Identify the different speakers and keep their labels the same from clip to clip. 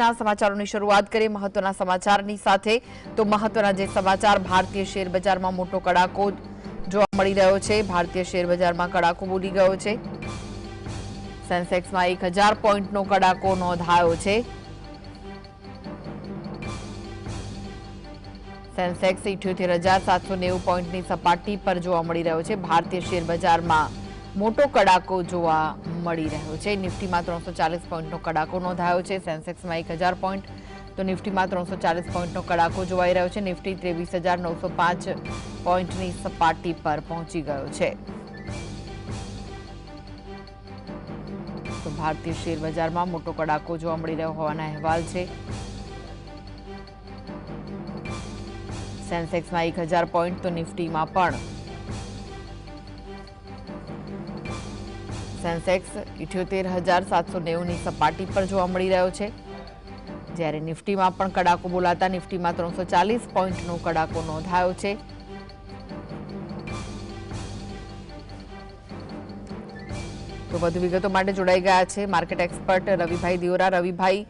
Speaker 1: દેશના સમાચારોની શરૂઆત કરીએ મહત્વના સમાચારની સાથે. તો મહત્વના જે સમાચાર, ભારતીય શેર મોટો કડાકો જોવા મળી રહ્યો છે. ભારતીય શેર કડાકો બોલી ગયો છે. સેન્સેક્સમાં એક હજાર પોઈન્ટનો કડાકો નોંધાયો છે. સેન્સેક્સ ઇઠ્યોતેર હજાર સાતસો નેવું પોઈન્ટની સપાટી પર જોવા મળી રહ્યો છે. ભારતીય શેર બજારમાં મોટો કડાકો જોવા મળી રહ્યો છે. નિફ્ટીમાં ત્રણસો ચાલીસ પોઈન્ટનો કડાકો નોંધાયો છે. સેન્સેક્સમાં એક હજાર પોઈન્ટ. તો નિફ્ટીમાં ત્રણસો ચાલીસ પોઈન્ટનો કડાકો જોવાઈ રહ્યો છે. નિફ્ટી ત્રેવીસ હજાર નવસો પાંચ પોઈન્ટની સપાટી પર પહોંચી ગયો છે. તો ભારતીય શેર બજારમાં મોટો કડાકો જોવા મળી રહ્યો હોવાના અહેવાલ છે. સેન્સેક્સમાં એક હજાર પોઈન્ટ, તો નિફ્ટીમાં પણ સેન્સેક્સ ઇઠ્યોતેર હજાર સાતસો નેવુંની સપાટી પર જોવા મળી રહ્યો છે. જ્યારે નિફ્ટીમાં પણ કડાકો બોલાતા નિફ્ટીમાં ત્રણસો ચાલીસ પોઈન્ટનો કડાકો નોંધાયો છે. તો વધુ વિગતો માટે જોડાઈ ગયા છે માર્કેટ એક્સપર્ટ રવિભાઈ દિયોરા. રવિભાઈ,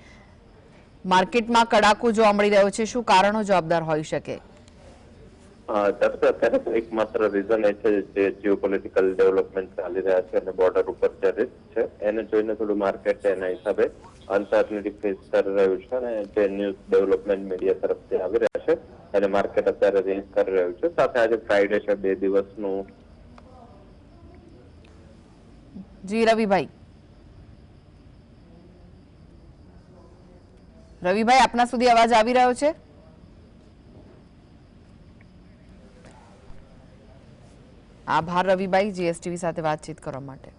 Speaker 1: માર્કેટમાં કડાકો જોવા મળી રહ્યો છે. શું કારણો જવાબદાર હોઈ શકે?
Speaker 2: અત્યારે એકમાત્ર રીઝન એ છે જે જીઓપોલિટિકલ ડેવલપમેન્ટ ચાલી રહ્યા છે અને બોર્ડર ઉપર જે રિસ્ક છે, એને જોઈને થોડું માર્કેટ એના હિસાબે અનસર્ટનિટી ફેસ કરી રહ્યું છે અને જે ન્યૂઝ ડેવલપમેન્ટ મીડિયા તરફથી આવી રહ્યા છે અને માર્કેટ અત્યારે રેન્જ કરી રહ્યું છે. સાથે આજે ફ્રાઈડે છે, બે દિવસનું.
Speaker 1: જી, રવિભાઈ. રવિભાઈ, આપના સુધી અવાજ આવી રહ્યો છે? આભાર રવિભાઈ જીએસટીવી સાથે વાતચીત કરવા માટે.